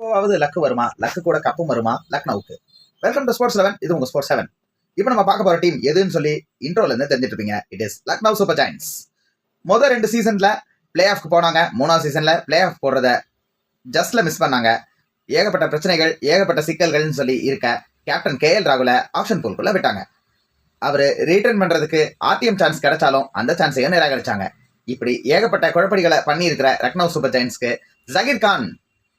இப்போவாவது லக்கு வருமா? லக்கு கூட கப்பும் வருமா? லக்னவுக்கு வெல்கம் டு ஸ்போர்ட்ஸ் லெவன் இது உங்க ஸ்போர்ட்ஸ் செவன் இப்போ நம்ம பார்க்க போற டீம் எதுன்னு சொல்லி இன்ட்ரோல இருந்து தெரிஞ்சிட்டு இருப்பீங்க it is Lucknow super giants முதல் ரெண்டு சீசன்ல பிளே ஆஃப்க்கு போனாங்க. மூணாவது சீசன்ல பிளே ஆஃப் போடுறத ஜஸ்ட்ல மிஸ் பண்ணாங்க. ஏகப்பட்ட பிரச்சனைகள் ஏகப்பட்ட சிக்கல்கள்னு சொல்லி இருக்க கேப்டன் கே எல் ராகுல ஆப்ஷன் பூல்குள்ள விட்டாங்க. அவர் ரீட்டர்ன் பண்றதுக்கு ஆர்டிஎம் சான்ஸ் கிடைச்சாலும் அந்த சான்ஸையும் நிராகரிச்சாங்க. இப்படி ஏகப்பட்ட குழப்படிகளை பண்ணியிருக்கிற லக்னோ சூப்பர் ஜெயின்ஸ்க்கு ஜகீர் கான்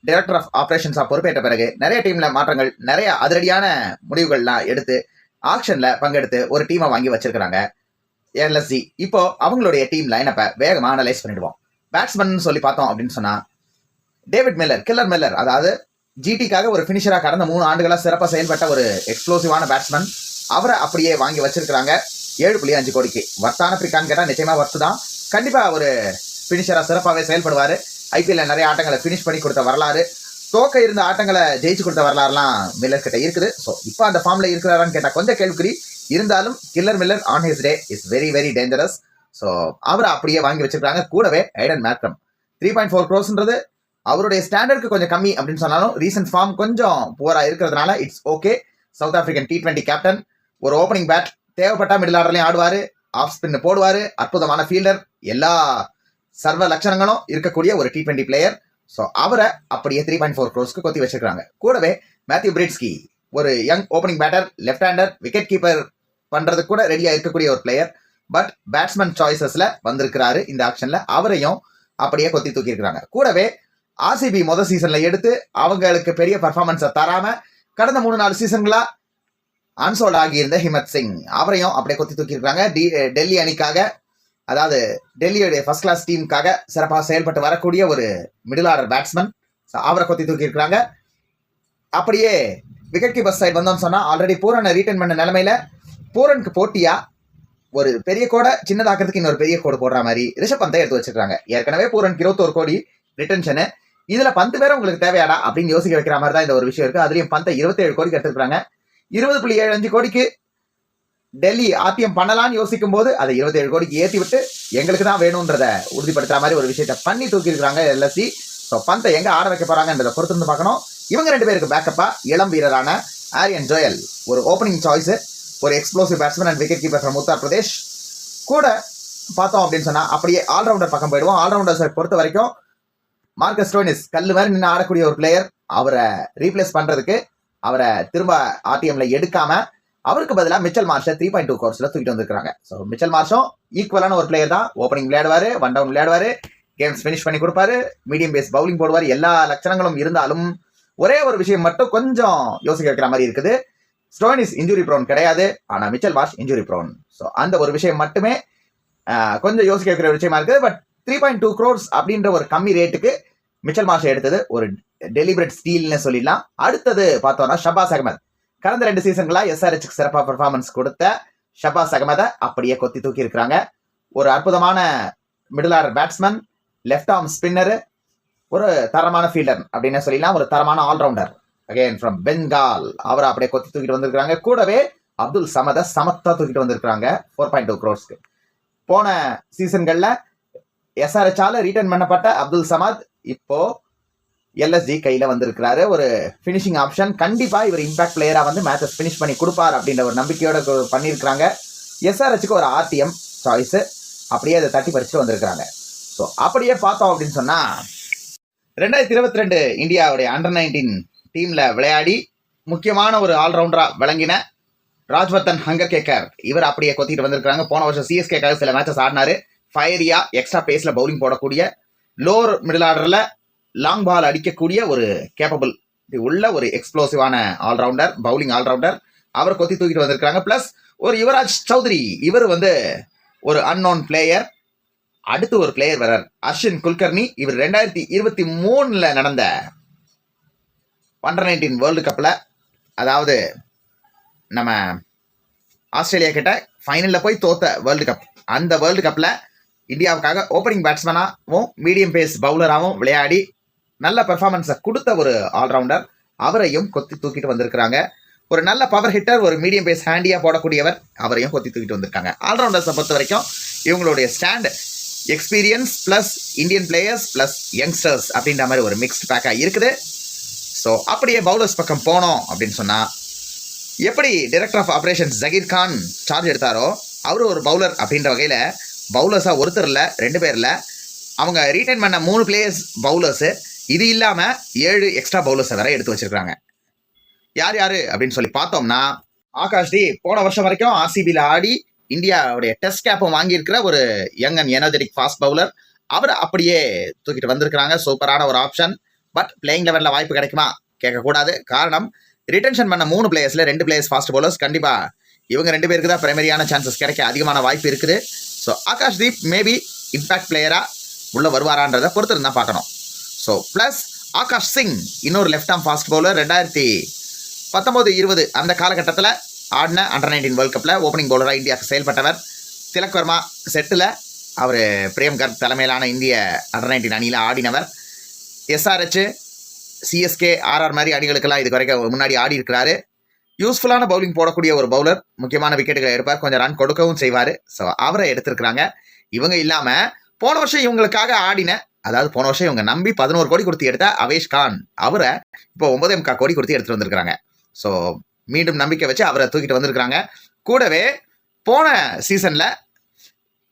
டைரக்டர் ஆஃப் ஆப்ரேஷன்ஸாக பொறுப்பேற்ற பிறகு நிறைய டீமில் மாற்றங்கள் நிறைய அதிரடியான முடிவுகள்லாம் எடுத்து ஆக்ஷனில் பங்கெடுத்து ஒரு டீமை வாங்கி வச்சிருக்காங்க எல்எஸ்சி இப்போ அவங்களுடைய டீம் லைனப்பை வேகமாக அனலைஸ் பண்ணிடுவோம். பேட்ஸ்மேன் சொல்லி பார்த்தோம் அப்படின்னு சொன்னால் டேவிட் மில்லர் கில்லர் மில்லர் அதாவது ஜிடிக்காக ஒரு ஃபினிஷராக கடந்த மூணு ஆண்டுகளாக சிறப்பாக செயல்பட்ட ஒரு எக்ஸ்ப்ளோசிவான பேட்ஸ்மேன் அவரை அப்படியே வாங்கி வச்சிருக்கிறாங்க. ஏழு புள்ளி அஞ்சு கோடிக்கு. வர்த்தான பிரிக்கான்னு கேட்டால் நிச்சயமாக வர்த்து தான். கண்டிப்பாக ஒரு ஃபினிஷராக சிறப்பாகவே செயல்படுவார். ஐபிஎல்ல நிறைய ஆட்டங்களை ஃபினிஷ் பண்ணி கொடுத்த வரலாறு. தோக்க இருந்த ஆட்டங்களை ஜெயிச்சு கொடுத்த வரலாறுலாம் மில்லர் கிட்ட இருக்குது. ஸோ இப்போ அந்த ஃபார்ம்ல இருக்கிறாரான்னு கேட்டால் கொஞ்சம் கேள்விக்குறி. இருந்தாலும் killer Miller on his day is very very dangerous so அவரை அப்படியே வாங்கி வச்சிருக்காங்க கூடவே Aiden Markram three point four க்ரோஸ்ன்றது அவருடைய ஸ்டாண்டர்டுக்கு கொஞ்சம் கம்மி அப்படின்னு சொன்னாலும் ரீசன்ட் ஃபார்ம் கொஞ்சம் புவராக இருக்கிறதுனால it's okay South African T twenty captain ஒரு ஓப்பனிங் பேட் தேவைப்பட்டா மிடில் ஆர்டர்லையும் ஆடுவார். ஆஃப் ஸ்பின் போடுவார். அற்புதமான ஃபீல்டர் எல்லா சர்வ லட்சணங்களும் இருக்கக்கூடிய ஒரு டி டுவெண்ட்டி பிளேயர் ஸோ அவரை அப்படியே த்ரீ பாயிண்ட் ஃபோர் க்ரோஸ்க்கு கொத்தி வச்சிருக்காங்க கூடவே மேத்யூ பிரிட்ஸ்கி ஒரு young opening batter left hander wicket keeper பண்றதுக்கு கூட ரெடியா இருக்கக்கூடிய ஒரு பிளேயர் பட் பேட்ஸ்மேன் சாய்ஸஸ்ல வந்திருக்கிறாரு இந்த ஆக்ஷன்ல அவரையும் அப்படியே கொத்தி தூக்கி கூடவே ஆர்சிபி முதல் சீசன்ல எடுத்து அவங்களுக்கு பெரிய பர்ஃபார்மன்ஸை தராம கடந்த மூணு நாலு சீசன்களா அன்சோல்ட் ஆகியிருந்த ஹிமத் சிங். அவரையும் அப்படியே கொத்தி தூக்கி இருக்காங்க டெல்லி அணிக்காக அதாவது டெல்லியுடைய ஃபர்ஸ்ட் கிளாஸ் டீமுக்காக சிறப்பாக செயல்பட்டு வரக்கூடிய ஒரு மிடில் ஆர்டர் பேட்ஸ்மேன் அவரை கொத்தி தூக்கி இருக்கிறாங்க. அப்படியே விக்கெட் கீப்பர் சைடு வந்தோம்னு சொன்னால் ஆல்ரெடி பூரனை ரீட்டைன் பண்ண நிலமையில பூரனுக்கு போட்டியா? ஒரு பெரிய கோடை சின்னதாக்கிறதுக்கு இன்னொரு பெரிய கோடு போடுற மாதிரி ரிஷப் பந்தை எடுத்து வச்சிருக்காங்க. ஏற்கனவே பூரனுக்கு இருபத்தோரு கோடி ரிட்டன்ஷனு இதில் பந்து பேரும் உங்களுக்கு தேவையாடா? அப்படின்னு யோசிக்க வைக்கிற மாதிரி தான் இந்த ஒரு விஷயம் இருக்கு. அதுலேயும் பந்தை இருபத்தேழு கோடிக்கு எடுத்துருக்காங்க இருபது புள்ளி ஏழு அஞ்சு கோடிக்கு டெல்லி ஆத்தியம் பண்ணலாம்னு யோசிக்கும் போது அதை இருபத்தேழு கோடிக்கு ஏற்றி விட்டு எங்களுக்கு தான் வேணுன்றத உறுதிப்படுத்துற மாதிரி ஒரு விஷயத்த பண்ணி தூக்கியிருக்கிறாங்க எல்எஸ்சி ஸோ பந்தை எங்க ஆட வைக்க போறாங்கன்றதை பொறுத்து இருந்து பார்க்கணும். இவங்க ரெண்டு பேருக்கு பேக்கப்பா இளம் வீரரான ஆரியன் ஜோயல் ஒரு ஓப்பனிங் சாய்ஸ் ஒரு explosive batsman and wicket keeper from Uttar Pradesh கூட பார்த்தோம் அப்படின்னு சொன்னா அப்படியே ஆல்ரவுண்டர் பக்கம் போயிடுவோம். ஆல்ரவுண்டர்ஸை பொறுத்த வரைக்கும் மார்க்கஸ் ஸ்டோனிஸ் கல்லு மாதிரி நின்று ஆடக்கூடிய ஒரு பிளேயர் அவரை ரீப்ளேஸ் பண்றதுக்கு அவரை திரும்ப ஆர்டிஎம்ல எடுக்காம அவருக்கு பதிலாக மிச்சல் மார்ஷை த்ரீ பாயிண்ட் டூ கோர்ஸில் தூக்கிட்டு வந்திருக்காங்க ஸோ மிச்சல் மார்ஷும் ஈக்குவலான ஒரு பிளேயர் தான். ஓப்பனிங் விளையாடுவார் ஒன் டவுன் விளையாடுவார் கேம்ஸ் ஃபினிஷ் பண்ணி கொடுப்பாரு மீடியம் பேஸ் பவுலிங் போடுவார் எல்லா லட்சணங்களும் இருந்தாலும் ஒரே ஒரு விஷயம் மட்டும் கொஞ்சம் யோசிக்க வைக்கிற மாதிரி இருக்குது. ஸ்டோனிஸ் இன்ஜுரி ப்ரோன் கிடையாது ஆனால் Mitchell Marsh injury prone so அந்த ஒரு விஷயம் மட்டுமே கொஞ்சம் யோசிக்க வைக்கிற விஷயமா இருக்குது. But three point two crores அப்படின்ற ஒரு கம்மி ரேட்டுக்கு மிச்சல் மார்ஷை எடுத்தது ஒரு டெலிபரேட் ஸ்டீல்னு சொல்லிடலாம். அடுத்தது பார்த்தோம்னா ஷபாஸ் அகமது. கடந்த ரெண்டு சீசன்களா எஸ்ஆர்ஹெச்சுக்கு சிறப்பாக பெர்ஃபார்மன்ஸ் கொடுத்த ஷபாஸ் அகமதை அப்படியே கொத்தி தூக்கி இருக்கிறாங்க. ஒரு அற்புதமான middle order batsman left arm spinner ஒரு தரமான ஃபீல்டர் அப்படின்னு சொல்லலாம். ஒரு தரமான ஆல்ரவுண்டர் அகைன் ஃப்ரம் பெங்கால் அவரை அப்படியே கொத்தி தூக்கிட்டு வந்திருக்காங்க கூடவே அப்துல் சமத சமத்தா தூக்கிட்டு வந்திருக்காங்க ஃபோர் பாயிண்ட் டூ க்ரோர்ஸ்க்கு போன சீசன்களில் எஸ்ஆர்ஹெச்சால ரீட்டர்ன் பண்ணப்பட்ட அப்துல் சமத் இப்போ எல்எஸ்ஜி கையில் வந்திருக்கிறாரு. ஒரு ஃபினிஷிங் ஆப்ஷன் கண்டிப்பாக இவர் இம்பாக்ட் பிளேயராக வந்து மேட்சஸ் ஃபினிஷ் பண்ணி கொடுப்பார் அப்படின்ற ஒரு நம்பிக்கையோட பண்ணியிருக்கிறாங்க. எஸ்ஆர்ஹெச்சுக்கு ஒரு ஆர்டிஎம் சாய்ஸு அப்படியே அதை தட்டி பறிச்சுட்டு வந்திருக்கிறாங்க. ஸோ அப்படியே பார்த்தோம் அப்படின்னு சொன்னால் ரெண்டாயிரத்தி இருபத்தி ரெண்டு இந்தியாவுடைய அண்டர் நைன்டீன் டீமில் விளையாடி முக்கியமான ஒரு ஆல்ரவுண்டராக விளங்கின ராஜ்வர்தன் ஹங்கர் கேக்கர் இவர் அப்படியே கொத்திட்டு வந்திருக்கிறாங்க. போன வருஷம் சிஎஸ்கேக்காக சில மேட்சஸ் ஆடினாரு. ஃபயரியா எக்ஸ்ட்ரா பேஸில் பவுலிங் போடக்கூடிய லோவர் மிடில் ஆர்டரில் லாங் பால் அடிக்கக்கூடிய ஒரு கேப்பபிள் உள்ள ஒரு எக்ஸ்ப்ளோசிவான all rounder bowling all rounder அவர் கொத்தி தூக்கிட்டு வந்திருக்கிறாங்க. ப்ளஸ் ஒரு யுவராஜ் சௌத்ரி இவர் வந்து ஒரு அன்னோன் பிளேயர் அடுத்து ஒரு பிளேயர் வரார் அர்ஷின் குல்கர்னி இவர் ரெண்டாயிரத்தி இருபத்தி மூணில் நடந்த அண்டர் நைன்டீன் வேர்ல்டு கப்பில் அதாவது நம்ம ஆஸ்திரேலியா கிட்ட ஃபைனலில் போய் தோத்த வேர்ல்டு கப் அந்த வேர்ல்டு கப்பில் இந்தியாவுக்காக ஓப்பனிங் பேட்ஸ்மேனாகவும் மீடியம் பேஸ் பவுலராகவும் விளையாடி நல்ல பெர்ஃபார்மன்ஸை கொடுத்த ஒரு ஆல்ரவுண்டர் அவரையும் கொத்தி தூக்கிட்டு வந்திருக்கிறாங்க. ஒரு நல்ல பவர் ஹிட்டர் ஒரு மீடியம் பேஸ் ஹேண்டியாக போடக்கூடியவர் அவரையும் கொத்தி தூக்கிட்டு வந்திருக்காங்க. ஆல்ரவுண்டர்ஸை பொறுத்த வரைக்கும் இவங்களுடைய stand experience plus Indian players plus youngsters அப்படின்ற மாதிரி ஒரு மிக்ஸ்ட் பேக்காக இருக்குது. ஸோ அப்படியே பவுலர்ஸ் பக்கம் போனோம் அப்படின்னு சொன்னால் எப்படி director of operations Zaheer Khan charge எடுத்தாரோ அவர் ஒரு பவுலர் அப்படின்ற வகையில் பவுலர்ஸாக ஒருத்தர் இல்லை ரெண்டு பேரில் அவங்க ரீட்டைன் பண்ண மூணு பிளேயர்ஸ் பவுலர்ஸு இது இல்லாமல் ஏழு எக்ஸ்ட்ரா பவுலர்ஸை வேற எடுத்து வச்சிருக்காங்க யார் யார் அப்படின்னு சொல்லி பார்த்தோம்னா ஆகாஷ்டி போன வருஷம் வரைக்கும் ஆர்சிபியில் ஆடி இந்தியாவுடைய டெஸ்ட் கேப்பும் வாங்கியிருக்கிற ஒரு young and energetic fast bowler அவர் அப்படியே தூக்கிட்டு வந்திருக்கிறாங்க. சூப்பரான ஒரு ஆப்ஷன் பட் பிளேயிங் லெவலில் வாய்ப்பு கிடைக்குமா? கேட்கக்கூடாது. காரணம் ரிட்டன்ஷன் பண்ண மூணு பிளேயர்ஸில் ரெண்டு பிளேயர்ஸ் ஃபாஸ்ட் பவுலர்ஸ் கண்டிப்பாக இவங்க ரெண்டு பேருக்கு தான் பிரைமரியான சான்சஸ் கிடைக்க அதிகமான வாய்ப்பு இருக்குது. So Akash Deep maybe impact பிளேயராக உள்ளே வருவாரான்றதை பொறுத்து இருந்தால் பார்க்கணும். ஸோ ப்ளஸ் ஆகாஷ் சிங் இன்னொரு லெஃப்ட் ஆம் ஃபாஸ்ட் பவுலர் ரெண்டாயிரத்தி பத்தொம்போது இருபது அந்த காலகட்டத்தில் ஆடின அண்டர் நைன்டீன் வேர்ல்ட் கப்பில் ஓப்பனிங் பவுலராக இந்தியாவுக்கு செயல்பட்டவர். திலக் வர்மா செட்டில் அவர் பிரேம் கர்க் தலைமையிலான இந்திய அண்டர் நைன்டீன் அணியில் ஆடினவர். எஸ்ஆர்ஹெச் சிஎஸ்கே ஆர்ஆர் மாதிரி அணிகளுக்கெல்லாம் இது வரைக்கும் முன்னாடி ஆடி இருக்கிறாரு. யூஸ்ஃபுல்லான பவுலிங் போடக்கூடிய ஒரு பவுலர் முக்கியமான விக்கெட்டுகளை எடுப்பார். கொஞ்சம் ரன் கொடுக்கவும் செய்வார். ஸோ அவரை எடுத்திருக்கிறாங்க. இவங்க இல்லாமல் போன வருஷம் இவங்களுக்காக ஆடின அதாவது போன வருஷம் இவங்க நம்பி பதினோரு கோடி கொடுத்து எடுத்த அவேஷ் கான். அவரை இப்போ ஒன்பதே முக்கால் கோடி கொடுத்து எடுத்துட்டு வந்திருக்காங்க ஸோ மீண்டும் நம்பிக்கை வச்சு அவரை தூக்கிட்டு வந்திருக்கிறாங்க. கூடவே போன சீசனில்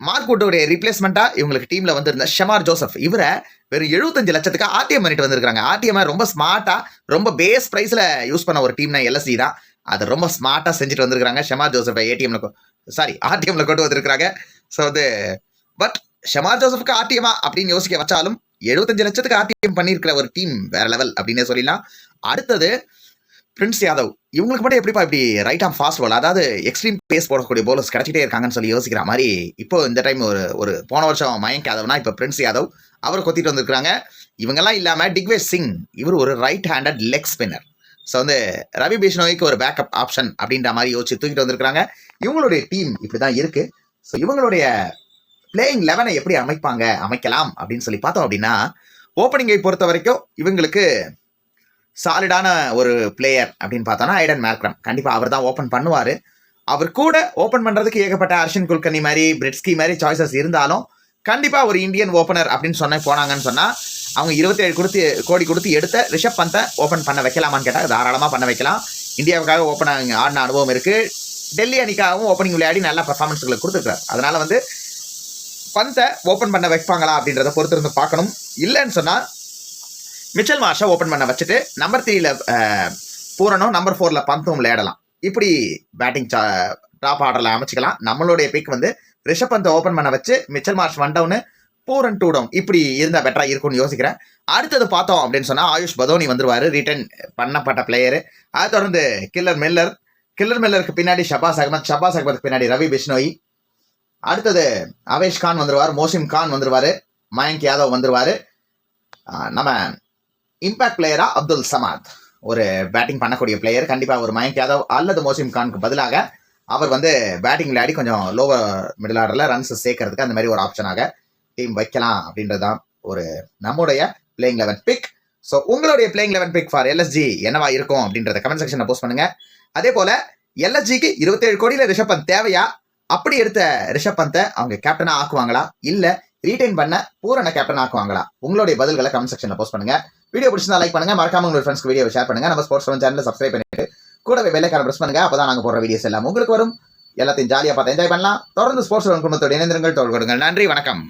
மார்க்வுட்டோடைய ரீப்ளேஸ்மெண்ட்டாக இவங்களுக்கு டீமில் வந்திருந்த ஷமார் ஜோசப். இவரை வெறும் எழுபத்தஞ்சு லட்சத்துக்கு ஆர்டிஎம் பண்ணிட்டு வந்திருக்காங்க ஆர்டிஎம் ரொம்ப ஸ்மார்ட்டாக ரொம்ப பேஸ் ப்ரைஸில் யூஸ் பண்ண ஒரு டீம்னா எல்எஸ்சி தான். அதை ரொம்ப ஸ்மார்ட்டாக செஞ்சுட்டு வந்திருக்காங்க ஷமார் ஜோசப்பை ஏடிஎம்ல சாரி ஆர்டிஎம்ல கொண்டு வந்திருக்கிறாங்க. ஸோ அது பட் ஷமா ஜோசப்க்கு ஆர்டிஎமா அப்படின்னு யோசிக்க வச்சாலும் எழுபத்தஞ்சு லட்சத்துக்கு ஆர்டிஎம் பண்ணியிருக்கிற ஒரு டீம் வேற லெவல் அப்படின்னே சொல்லிடலாம். அடுத்தது பிரின்ஸ் யாதவ். இவங்களுக்கு மட்டும் எப்படிப்பா இப்படி ரைட் ஆம் ஃபாஸ்ட் பால் அதாவது எக்ஸ்ட்ரீம் பேஸ் போடக்கூடிய போலர்ஸ் கிடைச்சிட்டே இருக்காங்கன்னு சொல்லி யோசிக்கிற மாதிரி இப்போ இந்த டைம் ஒரு ஒரு போன வருஷம் மயங்க் யாதவ்னா இப்போ பிரின்ஸ் யாதவ் அவர் கொத்திட்டு வந்திருக்காங்க இவங்கெல்லாம் இல்லாமல் டிக்வேஷ் சிங் இவர் ஒரு right handed leg spinner so வந்து ரவி பிஷ்ணோய்க்கு ஒரு பேக்கப் ஆப்ஷன் அப்படின்ற மாதிரி யோசிச்சு தூக்கிட்டு வந்திருக்காங்க இவங்களுடைய டீம் இப்படி தான் இருக்குது ஸோ இவங்களுடைய பிளேயிங் லெவனை எப்படி அமைப்பாங்க? அமைக்கலாம் அப்படின்னு சொல்லி பார்த்தோம் அப்படின்னா ஓப்பனிங்கை பொறுத்த வரைக்கும் இவங்களுக்கு சாலிடான ஒரு பிளேயர் அப்படின்னு பார்த்தோன்னா ஐடன் மேர்க்ரம் கண்டிப்பாக அவர் தான் ஓப்பன் பண்ணுவார். அவர் கூட ஓப்பன் பண்ணுறதுக்கு ஏகப்பட்ட அர்ஷன் குல்கர்னி மாதிரி பிரிட்ஸ்கி மாதிரி சாய்ஸஸ் இருந்தாலும் கண்டிப்பாக ஒரு இந்தியன் ஓப்பனர் அப்படின்னு சொன்ன போனாங்கன்னு சொன்னால் அவங்க இருபத்தேழு கொடுத்து கோடி கொடுத்து எடுத்த ரிஷப் பந்தை ஓப்பன் பண்ண வைக்கலாமான்னு கேட்டால் தாராளமாக பண்ண வைக்கலாம். இந்தியாவுக்காக ஓப்பன் ஆடின அனுபவம் இருக்குது டெல்லி அணிக்காகவும் ஓப்பனிங் விளையாடி நல்ல பர்ஃபார்மன்ஸ்களை கொடுத்துருக்காரு. அதனால் வந்து பந்தை ஓப்பன் பண்ண வைப்பாங்களா அப்படின்றத பொறுத்திருந்து பார்க்கணும். இல்லைன்னு சொன்னால் மிச்சல் மார்ஷை ஓப்பன் பண்ண வச்சுட்டு நம்பர் த்ரீல பூரணும் நம்பர் ஃபோரில் பந்தும் விளையாடலாம். இப்படி பேட்டிங் டாப் ஆர்டரில் அமைச்சிக்கலாம். நம்மளுடைய பிக் வந்து ரிஷப் பந்தை ஓப்பன் பண்ண வச்சு Mitchell Marsh one down Pooran two down இப்படி இருந்தால் பெட்டராக இருக்கும்னு யோசிக்கிறேன். அடுத்தது பார்த்தோம் அப்படின்னு சொன்னால் ஆயுஷ் பதோனி வந்துருவார் ரிட்டர்ன் பண்ணப்பட்ட பிளேயரு அதை தொடர்ந்து கில்லர் மில்லர். கில்லர் மில்லருக்கு பின்னாடி ஷபாஸ் அகமத் ஷபாஸ் அகமதுக்கு பின்னாடி ரவி பிஷ்னோய் அடுத்தது அவேஷ் கான் வந்துருவார் மோசிம் கான் வந்துருவார் மயங்க் யாதவ் வந்துருவார். நம்ம இம்பாக்ட் பிளேயரா அப்துல் சமாத். ஒரு பேட்டிங் பண்ணக்கூடிய பிளேயர் கண்டிப்பாக ஒரு மயங்க் யாதவ் அல்லது மோசிம் கானுக்கு பதிலாக அவர் வந்து பேட்டிங் விளையாடி கொஞ்சம் லோவர் மிடில் ஆர்டரில் ரன்ஸ் சேர்க்கறதுக்கு அந்த மாதிரி ஒரு ஆப்ஷனாக டீம் வைக்கலாம் அப்படின்றது தான் ஒரு நம்முடைய பிளேயிங் லெவன் பிக் ஸோ உங்களுடைய playing eleven pick for LSG என்னவா இருக்கும் அப்படின்றத கமெண்ட் செக்ஷனில் போஸ்ட் பண்ணுங்க. அதே போல எல்எஸ்ஜிக்கு இருபத்தேழு கோடியில் ரிஷப் பந்த் தேவையா? அப்படி எடுத்த ரிஷப் பந்தை அவங்க கேப்டனா ஆக்குவாங்களா? இல்ல ரீடைன் பண்ண பூரண கேப்டன் ஆக்குவாங்களா? உங்களுடைய பதில்களை கமெண்ட் செக்ஷன்ல போஸ்ட் பண்ணுங்க. வீடியோ பிடிச்சிருந்தா லைக் பண்ணுங்க. மறக்காம உங்களுக்கு ஃப்ரெண்ட்ஸ்க்கு வீடியோ ஷேர் பண்ணுங்க. நம்ம ஸ்போர்ட்ஸ் சேனல் சப்ஸ்கிரைப் பண்ணிட்டு கூடவே பெல்லைக்கான பிரஸ் பண்ணுங்க. அப்பதான் நாங்க போற வீடியோஸ் எல்லாம் உங்களுக்கு வரும். எல்லாத்தையும் ஜாலியா பார்த்து என்ஜாய் பண்ணலாம். தொடர்ந்து ஸ்போர்ட்ஸ் குடும்பத்தோட இணைந்திருங்கள். தோல் கொடுங்கள். நன்றி. வணக்கம்.